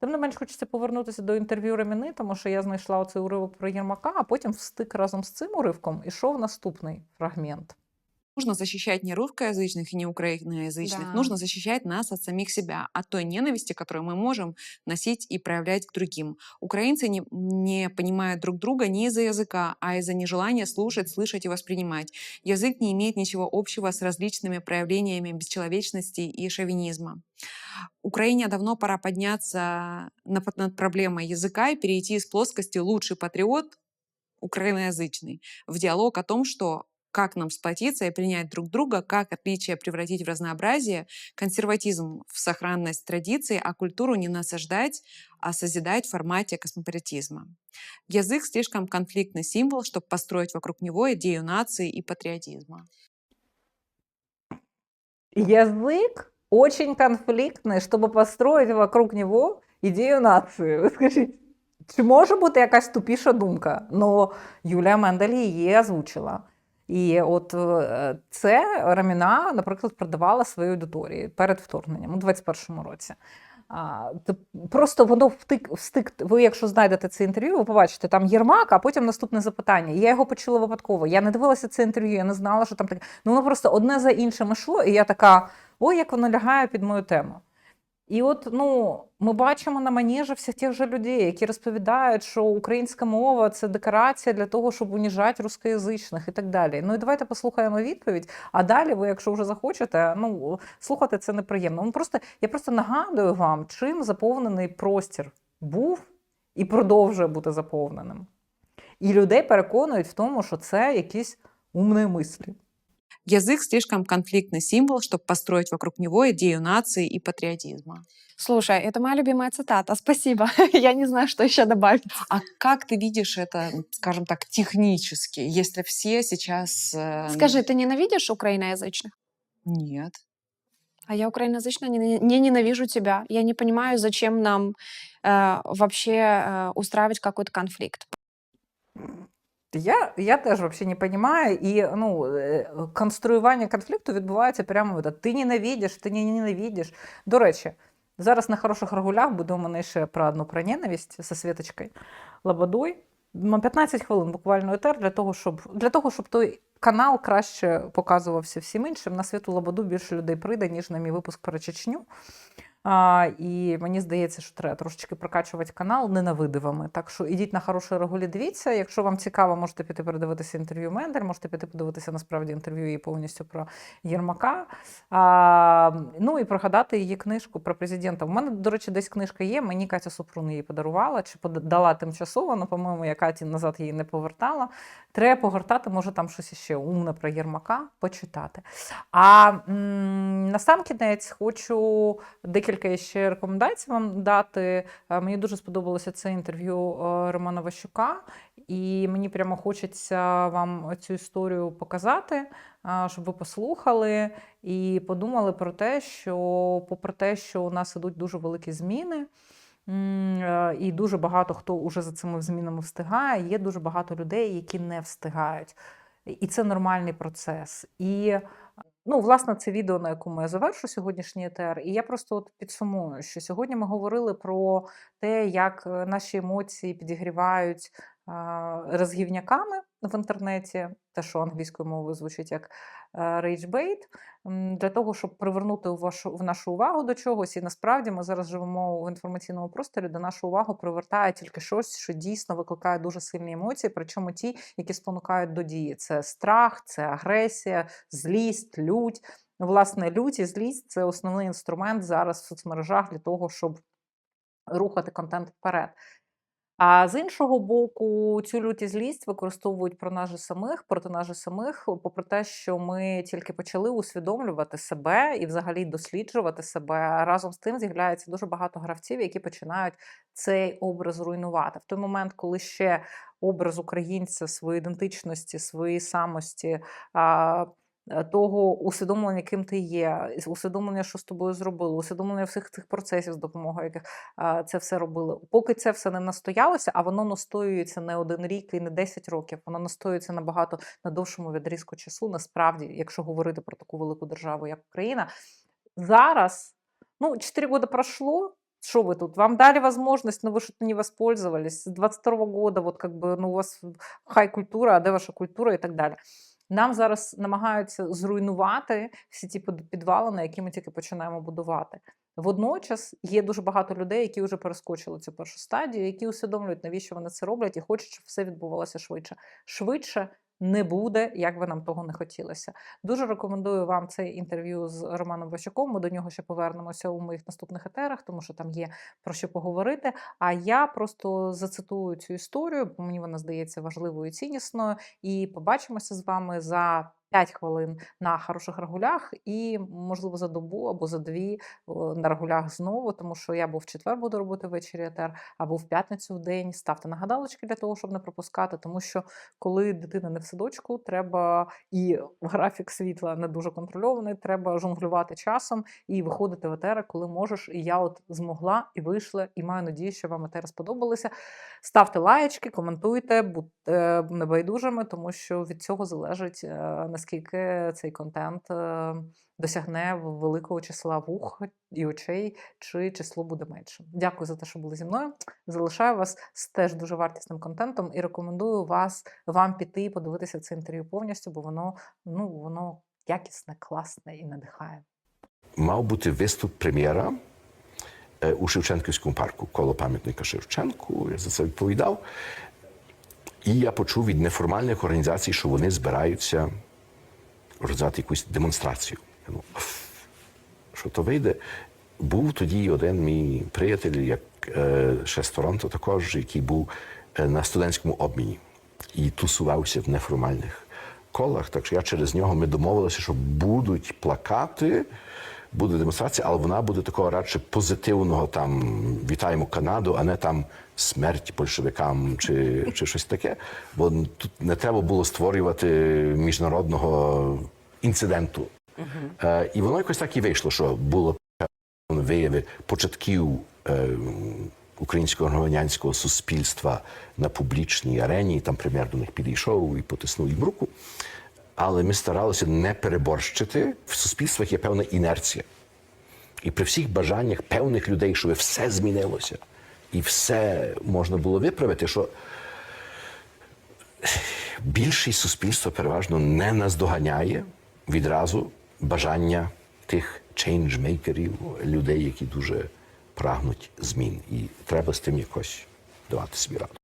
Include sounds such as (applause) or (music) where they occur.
Тим не менш, хочеться повернутися до інтерв'ю Реміни, тому що я знайшла оцей уривок про Єрмака, а потім встик разом з цим уривком ішов наступний фрагмент. Нужно защищать не русскоязычных и не украиноязычных. Да. Нужно защищать нас от самих себя, от той ненависти, которую мы можем носить и проявлять к другим. Украинцы не, не понимают друг друга не из-за языка, а из-за нежелания слушать, слышать и воспринимать. Язык не имеет ничего общего с различными проявлениями бесчеловечности и шовинизма. Украине давно пора подняться на- над проблемой языка и перейти из плоскости «лучший патриот» украиноязычный в диалог о том, что как нам сплотиться и принять друг друга, как отличия превратить в разнообразие, консерватизм в сохранность традиций, а культуру не насаждать, а созидать в формате космополитизма. Язык слишком конфликтный символ, чтобы построить вокруг него идею нации и патриотизма. Язык очень конфліктний, щоб построїти вокруг нього ідею нації. Ви скажіть, чи може бути якась тупіша думка? Ну, Юлія Мендель її озвучила. І от е, це Раміна, наприклад, продавала своїй аудиторії перед вторгненням у 21-му році. А, просто воно втик, встик. Ви, якщо знайдете це інтерв'ю, ви побачите там Єрмак, а потім наступне запитання. Я його почула випадково. Я не дивилася це інтерв'ю, я не знала, що там таке. Ну воно просто одне за іншим йшло, і я така: ой, як воно лягає під мою тему. І от ну, ми бачимо на манежі всіх тих же людей, які розповідають, що українська мова це декорація для того, щоб уніжати рускоязичних і так далі. Ну і давайте послухаємо відповідь. А далі, ви, якщо вже захочете, ну слухати це неприємно. Ну просто я просто нагадую вам, чим заповнений простір був і продовжує бути заповненим. І людей переконують в тому, що це якісь умні мислі. Язык слишком конфликтный символ, чтобы построить вокруг него идею нации и патриотизма. Слушай, это моя любимая цитата. Спасибо. (laughs) Я не знаю, что еще добавить. А как ты видишь это, скажем так, технически, если все сейчас... э, Скажи, ты ненавидишь украиноязычных? Нет. А я украиноязычно не, не ненавижу тебя. Я не понимаю, зачем нам э, вообще э, устраивать какой-то конфликт. Я, я теж взагалі не розумію. І ну, е, конструювання конфлікту відбувається прямо от, ти ненавидиш, ти не ненавидиш. До речі, зараз на хороших регулях буде у мене ще про одну про ненависть зі Світочкою Лободой. На 15 хвилин буквально етер для того, щоб для того, щоб той канал краще показувався всім іншим. На світу Лободу більше людей прийде, ніж на мій випуск про Чечню. А, і мені здається, що треба трошечки прокачувати канал ненавидивами. Так що ідіть на хороші регулі, дивіться. Якщо вам цікаво, можете піти передивитися інтерв'ю Мендель, можете піти подивитися насправді інтерв'ю її повністю про Єрмака. А, ну і пригадати її книжку про президента. У мене, до речі, десь книжка є. Мені Катя Супрун її подарувала чи пода- дала тимчасово, але, по-моєму, я Каті назад її не повертала. Треба погортати, може там щось іще умне про Єрмака почитати. А м, кінець хочу декілька ще рекомендацій вам дати. Е, Мені дуже сподобалося це інтерв'ю е, Романа Ващука, і мені прямо хочеться вам цю історію показати, е, щоб ви послухали і подумали про те, що, попри те, що у нас ідуть дуже великі зміни. І дуже багато хто уже за цими змінами встигає. Є дуже багато людей, які не встигають. І це нормальний процес. І Ну, власне, це відео, на якому я завершу сьогоднішній етер. І я просто от підсумую, що сьогодні ми говорили про те, як е, наші емоції підігрівають розгівняками в інтернеті, те, що англійською мовою звучить як м, для того, щоб привернути в нашу увагу до чогось. І насправді ми зараз живемо в інформаційному просторі, де нашу увагу привертає тільки щось, що дійсно викликає дуже сильні емоції, причому ті, які спонукають до дії. Це страх, це агресія, злість, лють. Власне, лють і злість це основний інструмент зараз в соцмережах для того, щоб рухати контент вперед. А з іншого боку, цю лють і злість використовують про нас же самих, проти нас же самих, попри те, що ми тільки почали усвідомлювати себе і взагалі досліджувати себе. Разом з тим з'являється дуже багато гравців, які починають цей образ руйнувати. В той момент, коли ще образ українця, своєї ідентичності, своєї самості. а, е, Того усвідомлення, ким ти є, і усвідомлення, що з тобою зробили, усвідомлення всіх цих процесів, з допомогою яких а, це все робили. Поки це все не настоялося, а воно настоюється не один рік і не 10 років, воно настоюється набагато на довшому відрізку часу. Насправді, якщо говорити про таку велику державу, як Україна, зараз ну 4 роки пройшло. Что вы тут? Вам дали возможность, но вы что-то не воспользовались. С 22 года вот как бы, ну, у вас хай культура, а де ваша культура і так далі. Нам зараз намагаються зруйнувати всі ті підвали, на які ми тільки починаємо будувати. Водночас є дуже багато людей, які вже перескочили цю першу стадію, які усвідомлюють, навіщо вони це роблять, і хочуть, щоб все відбувалося швидше. Швидше не буде, як би нам того не хотілося. Дуже рекомендую вам це інтерв'ю з Романом Ващуком. Ми до нього ще повернемося у моїх наступних етерах, тому що там є про що поговорити. А я просто зацитую цю історію, бо мені вона здається важливою і ціннісною. І побачимося з вами за 5 хвилин на хороших регулях, і можливо за добу або за дві на регулях знову, тому що я був в четвер буду робити ввечері етер, або в п'ятницю в день. Ставте нагадалочки для того, щоб не пропускати, тому що коли дитина не в садочку, треба і графік світла не дуже контрольований, треба жонглювати часом і виходити в етери, коли можеш. І я от змогла і вийшла, і маю надію, що вам етери сподобалися. Ставте лаєчки, коментуйте, будьте небайдужими, тому що від цього залежить е, наскільки цей контент е, досягне великого числа вух і очей, чи число буде меншим. Дякую за те, що були зі мною. Залишаю вас з теж дуже вартісним контентом і рекомендую вас вам піти і подивитися це інтерв'ю повністю, бо воно ну воно якісне, класне і надихає. мав бути виступ прем'єра е, у Шевченківському парку коло пам'ятника Шевченку. Я за це відповідав. І я почув від неформальних організацій, що вони збираються організувати якусь демонстрацію. Я думав, що то вийде. Був тоді один мій приятель, як е, ще з Торонто також, який був е, на студентському обміні і тусувався в неформальних колах. Так що я через нього ми домовилися, що будуть плакати, буде демонстрація, але вона буде такого радше позитивного там вітаємо Канаду, а не там смерть большевикам чи, чи щось таке. Бо тут не треба було створювати міжнародного інциденту. Е, і воно якось так і вийшло, що було вияви початків е, українського громадянського суспільства на публічній арені. Там прем'єр до них підійшов і потиснув їм руку. Але ми старалися не переборщити. В суспільствах є певна інерція. І при всіх бажаннях певних людей, щоб все змінилося, і все можна було виправити, що більшість суспільства переважно не наздоганяє відразу бажання тих чейнджмейкерів, людей, які дуже прагнуть змін. І треба з тим якось давати собі раду.